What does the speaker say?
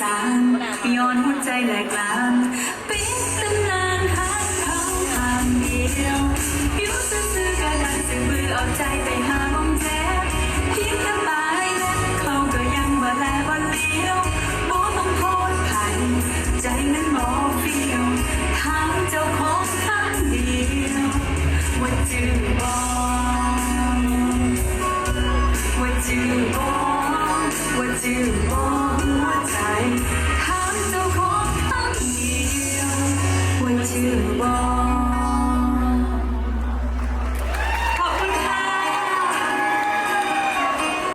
สางย้อนหัวใจแหลกลางปิดตำนานทางเขาทางเดียวอยู่ซื่อกระดันสื่อมือเอาใจไป ถา